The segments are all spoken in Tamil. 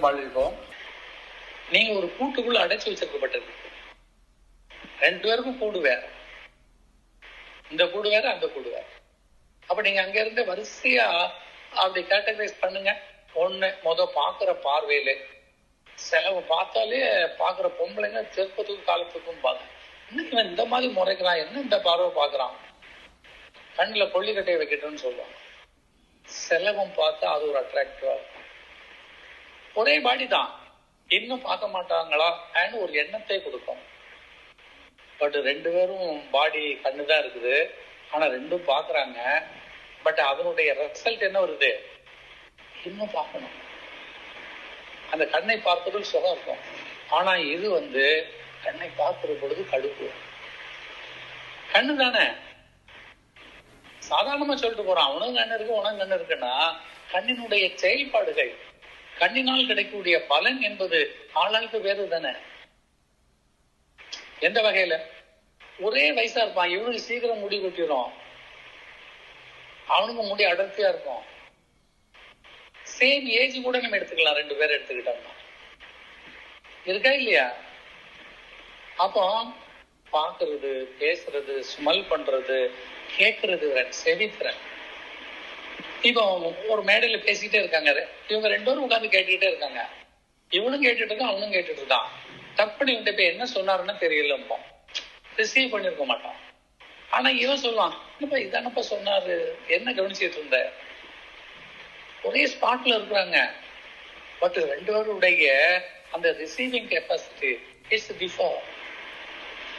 வாழ்வோம் வாழ்வோம். நீங்க ஒரு கூட்டுக்குள்ள அடைச்சு வச்சிருக்கப்பட்டது. ரெண்டு பேருக்கும் கூடு வேற. இந்த கூடு வேற அந்த கூடு வேற. அப்ப நீங்க அங்க இருந்து வரிசையா அப்படி கேட்டகரைஸ் பண்ணுங்க. ஒண்ணு முத பாக்குற பார்வையில. செலவு பார்த்தாலே பாக்குற பொம்பளைங்க திருப்பத்துக்கும் காலத்துக்கும் பாங்க இன்னும் இந்த மாதிரி முறைக்கிறான் என்ன இந்த பார்வை பாக்குறான் கண்ணுல கொள்ளிக்கட்டையை வைக்கட்டும்னு சொல்லுவாங்க. செலவும் பார்த்தா அது ஒரு அட்ராக்டிவா இருக்கும். ஒரே பாடி தான் இன்னும் பார்க்க மாட்டாங்களா? அப்படின்னு ஒரு எண்ணத்தை கொடுக்கும். பட் ரெண்டு பேரும் பாடி கண்ணு தான் இருக்குது. ஆனா ரெண்டும் பாக்குறாங்க பட் அதனுடைய ரிசல்ட் என்ன வருது? இன்னும் பார்க்கணும். அந்த கண்ணை பார்ப்பதில் சுகம் இருக்கும். ஆனா இது வந்து கண்ணை பார்க்கிற பொழுது கடுப்பு. கண்ணு தானே? சாதாரணமா சொல்லிட்டு போறான். அவனும் கண்ணு இருக்கு உனக்கு கண்ணு இருக்குன்னா கண்ணினுடைய செயல்பாடுகள் கண்ணினால் கிடைக்கக்கூடிய பலன் என்பது ஆளாளுக்கு வேறு தானே? எந்த வகையில? ஒரே வயசா இருப்பான். இவனுக்கு சீக்கிரம் முடி கொட்டிடும் அவனுக்கு முடி அடர்த்தியா இருக்கும். சேம் ஏஜ் கூட நம்ம எடுத்துக்கலாம். ரெண்டு பேரும் எடுத்துக்கிட்டோம்னா. இருக்கா இல்லையா? அப்போ பாக்குறது பேசுறது ஸ்மெல் பண்றது கேட்கறது செவித்திறன். இப்போ ஒரு மேடையில பேசிக்கிட்டே இருக்காங்க இவங்க ரெண்டு பேரும் உட்காந்து கேட்டுக்கிட்டே இருக்காங்க. இவனும் கேட்டுட்டு இருக்கான் அவனும் கேட்டுட்டு இருக்கான். தப்புன்னு இவன்ட்ட போய் என்ன சொன்னாருன்னு தெரியல ரிசீவ் பண்ணிருக்க மாட்டான். ஆனா இவன் சொல்லுவான் என்னப்பா இதானப்பா சொன்னாரு? என்ன கவனிச்சிட்டு இருந்த? ஒரே ஸ்பாட்ல இருக்கிறாங்க. பட் ரெண்டு பேருடைய அந்த ரிசீவிங் கெப்பாசிட்டி இட்ஸ் டிஃபோ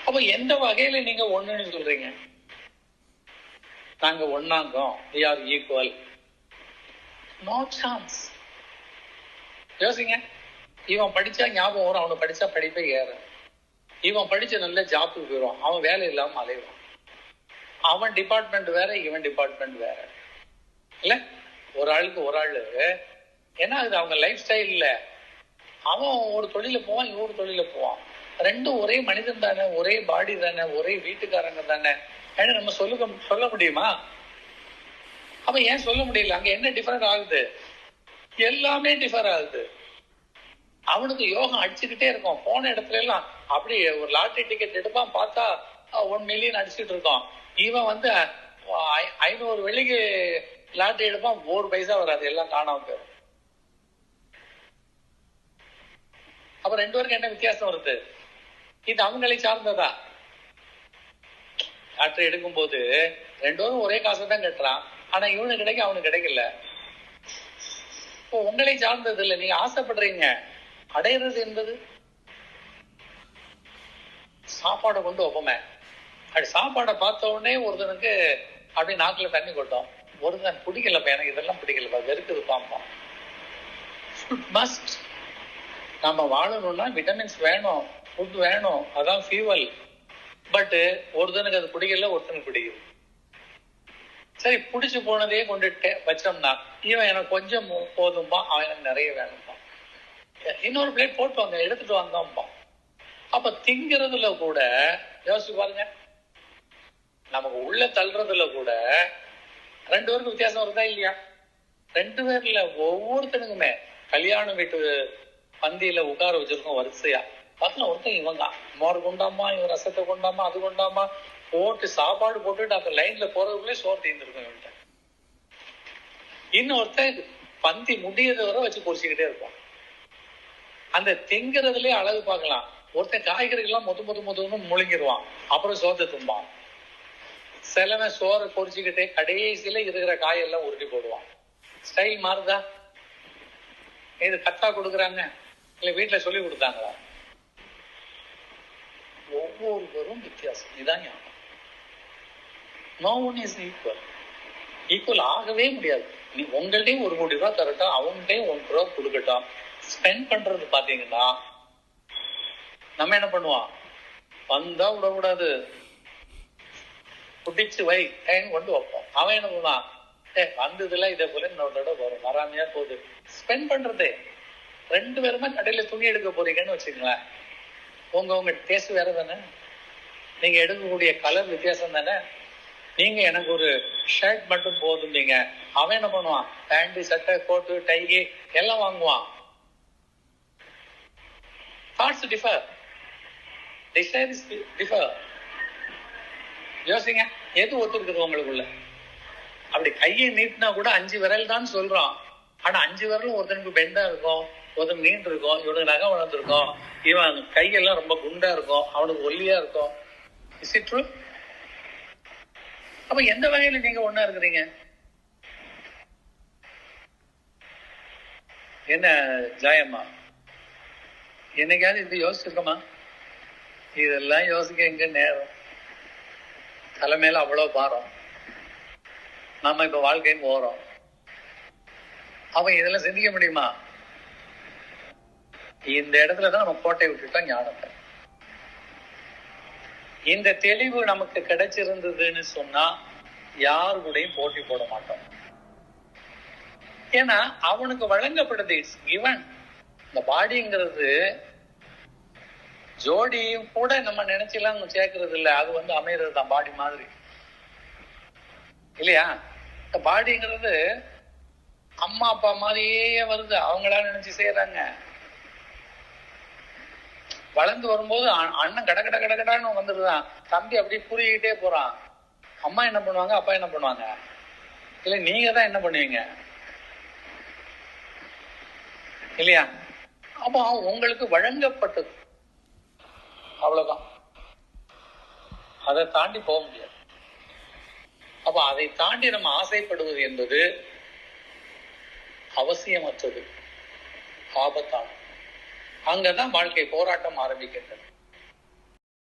அப்ப எந்த வகையில நீங்க ஒண்ணுன்னு சொல்றீங்க? நாங்க ஒன்னாங்கோம் we are equal no chance யோசிங்க. இவன் படிச்சா ஞாபகம் வரும். அவனை படிச்சா படிப்பே ஏறும் இவன் படிச்ச நல்ல ஜாப்புக்கு போயிடுவான். அவன் வேலை இல்லாம அலைவான். அவன் டிபார்ட்மெண்ட் வேற இவன் டிபார்ட்மெண்ட் வேற. இல்ல? ஒரு ஆளுக்கு ஒரு ஆளு. ஏன்னா அது அவங்க லைஃப் ஸ்டைல் இல்ல அவன் ஒரு தொழில போவான் இவன் ஒரு தொழில போவான். ரெண்டும் ஒரே மனிதன் தானே. ஒரே பாடி தானே. ஒரே வீட்டுக்காரங்க தானே. ஏன்னா நம்ம சொல்ல சொல்ல முடியுமா? அப்ப ஏன் சொல்ல முடியல? அங்க என்ன டிஃபரெண்ட் ஆகுது? எல்லாமே டிஃபர் ஆகுது. அவனுக்கு யோகம் அடிச்சுக்கிட்டே இருக்கும். போன இடத்துல எல்லாம் அப்படி ஒரு லாட்டரி டிக்கெட் எடுப்பான் பார்த்தா ஒன் மில்லியன் அடிச்சுட்டு இருக்கான். இவன் வந்து ஐ- ஐநூறு வெள்ளிக்கு லாட்டரி எடுப்பான் ஒரு பைசா வராது எல்லாம் காணாம போயிடும். அப்ப ரெண்டு பேருக்கு என்ன வித்தியாசம் வருது? இது அவங்களை சார்ந்ததா? காற்று எடுக்கும் போது ரெண்டோரும் ஒரே காசை தான் கட்டுறான் ஆனா இவனுக்கு கிடைக்க அவனுக்கு கிடைக்கல. இப்போ உங்களை சார்ந்தது இல்லை. நீங்க ஆசைப்படுறீங்க. அடையிறது என்பது? சாப்பாடை கொண்டு ஒப்பமே. அப்படி சாப்பாடை பார்த்த உடனே ஒருத்தனுக்கு அப்படி நாக்குல தண்ணி கொட்டும். ஒருத்தன் பிடிக்கலப்பா எனக்கு இதெல்லாம் பிடிக்கலப்பா வெறுக்குது பாம்பா ஃபுட் மஸ்ட் நம்ம வாழணும்னா விட்டமின்ஸ் வேணும் ஃபுட் வேணும் அதான் ஃபியூவல் பட் ஒருத்தனுக்கு அது பிடிக்கல ஒருத்தனுக்கு பிடிக்குது சரி பிடிச்சு போனதே கொண்டுட்டு வச்சோம்னா இவன் எனக்கு கொஞ்சம் போதும்பா அவன் எனக்கு நிறைய வேணும்பா. இன்னொரு பிளேட் போட்டு வாங்க எடுத்துட்டு வந்தோம்பா. அப்ப திங்கிறதுல கூட யோசிச்சு பாருங்க. நமக்கு உள்ள தள்ளுறதுல கூட ரெண்டு பேருக்கு வித்தியாசம் வருதா இல்லையா? ரெண்டு பேர்ல ஒவ்வொருத்தனுக்குமே கல்யாணம் வீட்டு பந்தியில உட்கார வச்சிருக்கோம் வரிசையா. பார்க்கலாம் ஒருத்தன் இவன் தான் மோர் கொண்டாமா இவன் ரசத்தை கொண்டாமா அது கொண்டாமா போட்டு சாப்பாடு போட்டுட்டு அந்த லைன்ல போறதுக்குள்ளே சோறு தீர்ந்துருக்கும் இவன்ட்ட இன்னொருத்தன் பந்தி முடியறது வரை வச்சு பொரிச்சுக்கிட்டே இருப்பான். அந்த திங்கிறதுலயே அழகு பார்க்கலாம். ஒருத்தன் காய்கறிகள்லாம் மொத்த மொத்த மொத்தம்னு முழுங்கிடுவான் அப்புறம் சோத்தை தும்பான். சிலவன் சோறை பொரிச்சுக்கிட்டே கடைசியில இருக்கிற காயெல்லாம் உருட்டி போடுவான். ஸ்டைல் மாறுதா? இது கத்தா கொடுக்குறாங்க? இல்லை வீட்டுல சொல்லி கொடுத்தாங்களா? ஒவ்வொருவரும் வித்தியாசம். இதுதான் ஞானம். No one is equal equal ஆகவே முடியாது. நீ உங்கள்டையும் ஒரு கோடி ரூபா தரட்டும் அவங்கள்ட்டையும் ஒன்று ரூபா கொடுக்கட்டும். ஸ்பெண்ட் பண்றது பாத்தீங்கன்னா நம்ம என்ன பண்ணுவோம்? வந்தா விடக்கூடாது. பிடிச்சு வை ஏன்னு கொண்டு வைப்போம். அவன் என்ன பண்ணுவான்? ஏ வந்ததுல இதே போல இன்னொரு தடவை வரும். வராமையா போகுது. ஸ்பெண்ட் பண்றதே. ரெண்டு பேருமே கடையில துணி எடுக்க போறீங்கன்னு வச்சுக்கங்களேன். உங்க உங்க டேஸ்ட் வேற தானே? நீங்க எடுக்கக்கூடிய கலர் வித்தியாசம் தானே? நீங்க எனக்கு ஒரு ஷர்ட் மட்டும் போதும் நீங்க. அவன் என்ன பண்ணுவான்? பேண்ட் சட்டை கோட்டு டை எல்லாம் வாங்குவான். தாட்ஸ் டிஃபர் டிசைர்ஸ் டிஃபர் யோசிங்க. எது ஒத்துருக்குது உங்களுக்குள்ள? அப்படி கையை நீட்டினா கூட அஞ்சு விரல் தான் சொல்றோம் ஆனா அஞ்சு விரலும் ஒருத்தனுக்கு பெண்டா இருக்கும். ஒருத்தன் நீண்டு இருக்கும் இவனுக்கு நகை வளர்ந்துருக்கும் இவன் கையெல்லாம் ரொம்ப குண்டா இருக்கும் அவனுக்கு ஒல்லியா இருக்கும். இஸ் இட் ட்ரூ அப்ப எந்த வகையில நீங்க ஒண்ணா இருக்கிறீங்க? என்ன ஜாயம்மா? என்னைக்காவது இது யோசிச்சிருக்கோமா? இதெல்லாம் யோசிக்க எங்க நேரம்? தலைமையில அவ்வளவு பாரம். நாம இப்ப வாழ்க்கைன்னு போறோம் அவன் இதெல்லாம் சிந்திக்க முடியுமா? இந்த இடத்துலதான் நம்ம கோட்டை விட்டுட்டோம் ஞானத்தை இந்த தெளிவு நமக்கு கிடைச்சிருந்ததுன்னு சொன்னா யார் கூடயும் போட்டி போட மாட்டோம். ஏன்னா அவனுக்கு வழங்கப்படுது இட்ஸ் கிவன் இந்த பாடிங்கிறது ஜோடியும் கூட நம்ம நினைச்செல்லாம் சேர்க்கறது இல்ல. அது வந்து அமைகிறது தான் பாடி மாதிரி. இல்லையா? இந்த பாடிங்கிறது அம்மா அப்பா மாதிரியே வருது. அவங்களா நினைச்சு செய்யறாங்க வளர்ந்து வரும்போது அண்ணன் கட கட கட கடன்னு வந்துடுதான் தம்பி அப்படியே புரியிட்டே போறான். அம்மா என்ன பண்ணுவாங்க? அப்பா என்ன பண்ணுவாங்க? இல்ல நீங்க தான் என்ன பண்ணுவீங்க? இல்லையா? அப்போ உங்களுக்கு வழங்கப்பட்டது. அவ்வளவுதான். அதை தாண்டி போக முடியாது. அப்ப அதை தாண்டி நம்ம ஆசைப்படுவது என்பது அவசியமற்றது. ஆபத்தானது. அங்கதான் வாழ்க்கை போராட்டம் ஆரம்பிக்கின்றது.